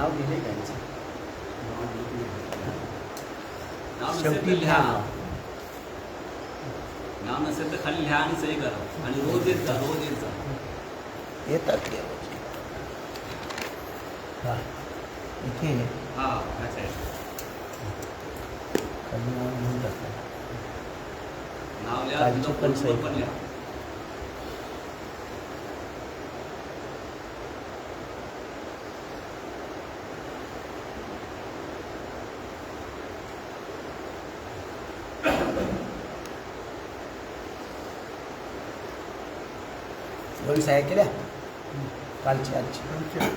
नाव दिले त्यांचं शेवटी लिहा नाव नसेल तर खाली लिहा आणि सही करा आणि रोज येत जा रोज येत जा येतात इथे हा अच्छा नाव लिहा पण सही पण लिहा साइकिल है कालची अच्छी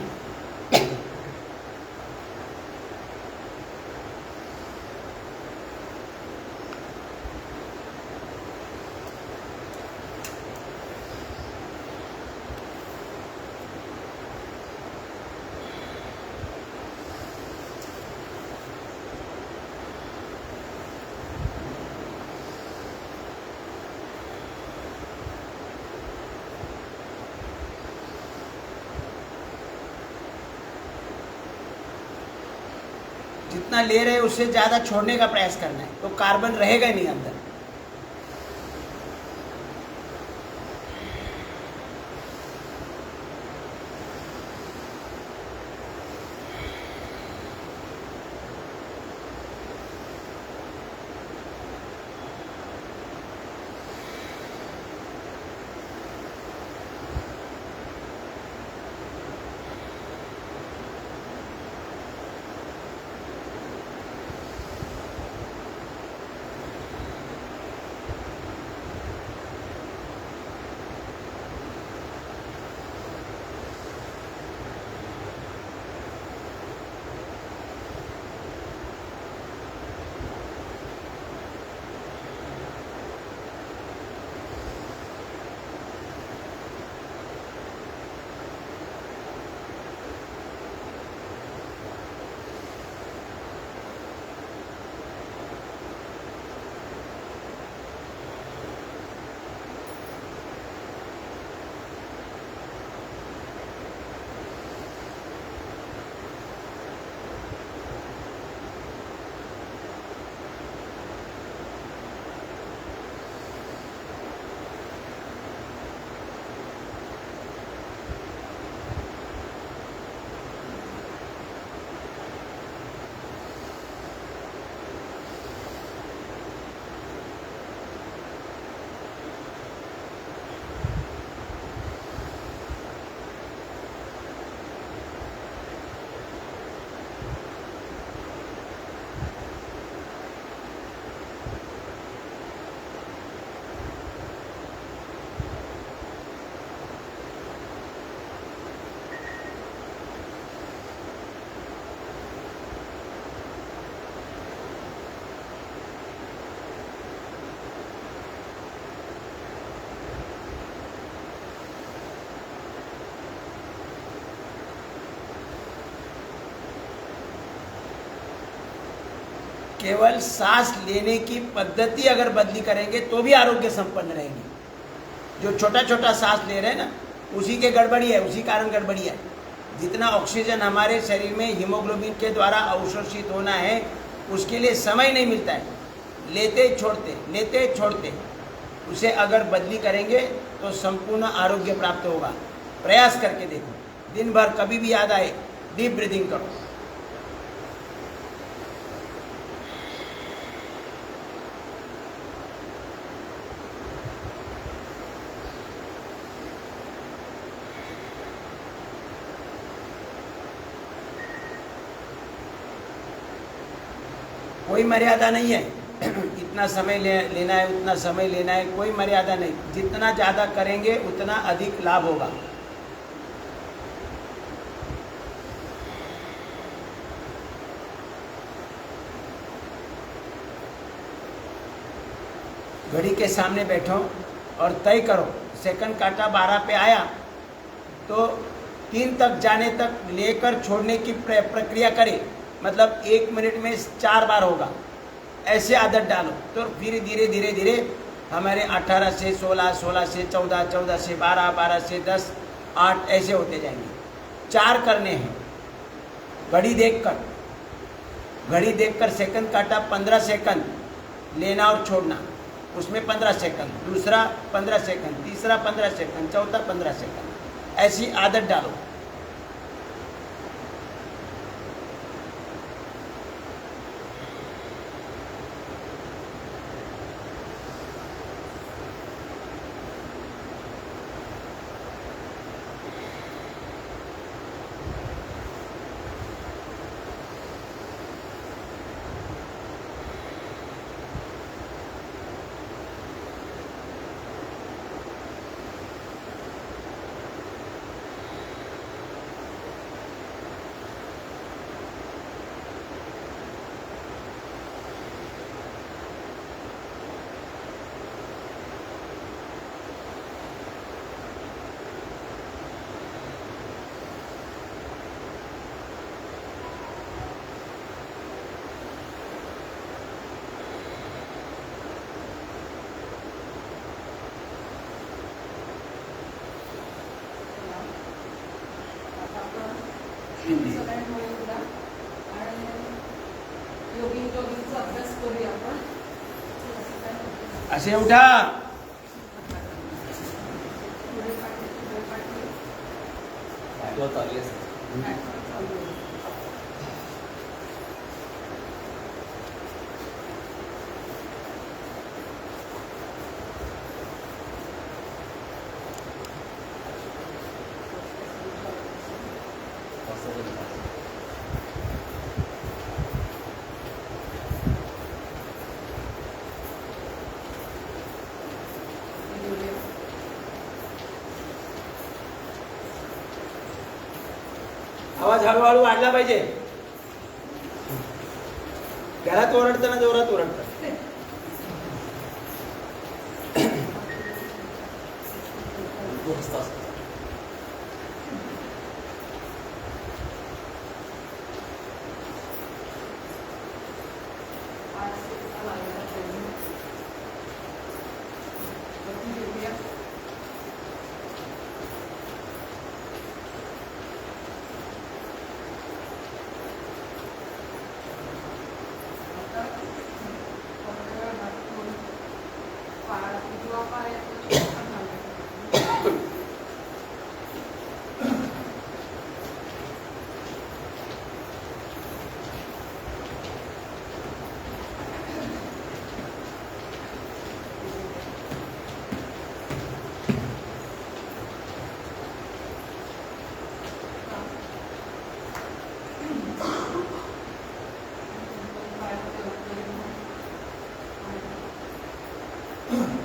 जितना ले रहे हैं उससे ज़्यादा छोड़ने का प्रयास करना है तो कार्बन रहेगा ही नहीं अंदर केवल सांस लेने की पद्धति अगर बदली करेंगे तो भी आरोग्य संपन्न रहेंगे जो छोटा छोटा सांस ले रहे हैं ना उसी के गड़बड़ी है उसी कारण गड़बड़ी है जितना ऑक्सीजन हमारे शरीर में हीमोग्लोबिन के द्वारा अवशोषित होना है उसके लिए समय नहीं मिलता है लेते छोड़ते लेते छोड़ते उसे अगर बदली करेंगे तो संपूर्ण आरोग्य प्राप्त होगा प्रयास करके देखो दिन भर कभी भी याद आए डीप ब्रीदिंग करो कोई मर्यादा नहीं है इतना समय ले, लेना है उतना समय लेना है कोई मर्यादा नहीं जितना ज़्यादा करेंगे उतना अधिक लाभ होगा घड़ी के सामने बैठो और तय करो सेकंड काटा बारह पे आया तो तीन तक जाने तक लेकर छोड़ने की प्रक्रिया करें मतलब एक मिनट में चार बार होगा ऐसे आदत डालो तो फिर धीरे धीरे धीरे हमारे 18 से 16, 16 से 14, 14 से 12, 12 से 10, 8 ऐसे होते जाएंगे चार करने हैं घड़ी देखकर घड़ी देखकर सेकंड काटा 15 सेकंड लेना और छोड़ना उसमें 15 सेकंड दूसरा 15 सेकंड तीसरा 15 सेकंड चौथा 15 सेकंड ऐसी आदत डालो असे उठा चालले आवाज हळूहळू वाढला पाहिजे घरात ओरडताना जोरात ओरडतात Yeah.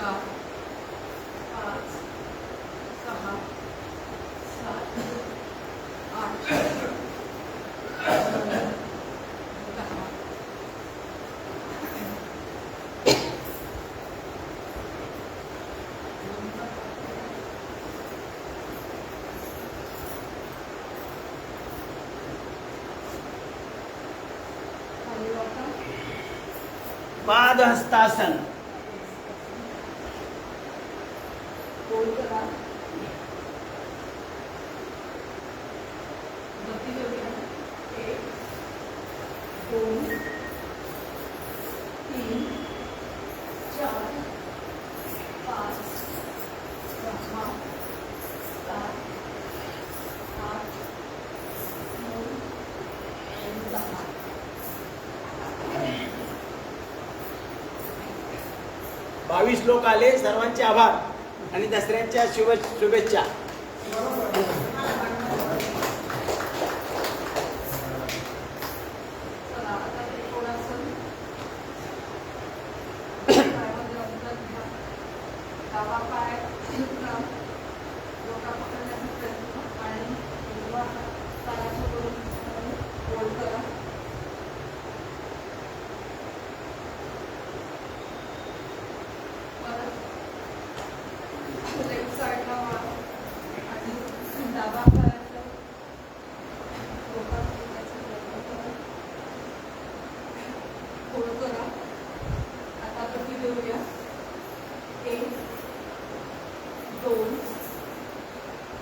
चार पाँच सहा सात आठ पाद हस्तासन बावीस लोक आले सर्वांचे आभार आणि दसऱ्यांच्या शुभ शुभेच्छा करा आता कधी घेऊया एक दोन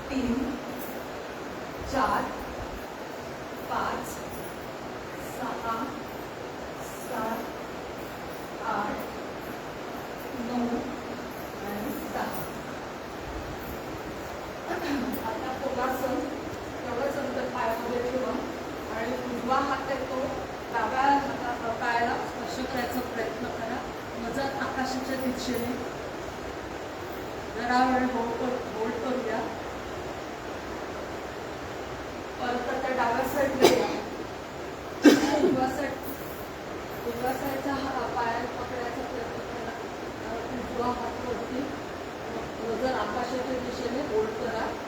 तीन चार पाच सहा सात आठ नऊ आणि सहा आता कोणासन एवढंच अंतर पायामध्ये ठेवा आणि उजवा हात येतो डाव्या हाता पायाला शिकायचा प्रयत्न करा मजा आकाशाच्या दिशेने जरा वेळ होल्ड करूया परत आता डाव्या साईडला या उजव्या साईड उजव्या साईडचा हा पायात पकडायचा प्रयत्न करा उजवा हात वरती नजर आकाशाच्या दिशेने होल्ड करा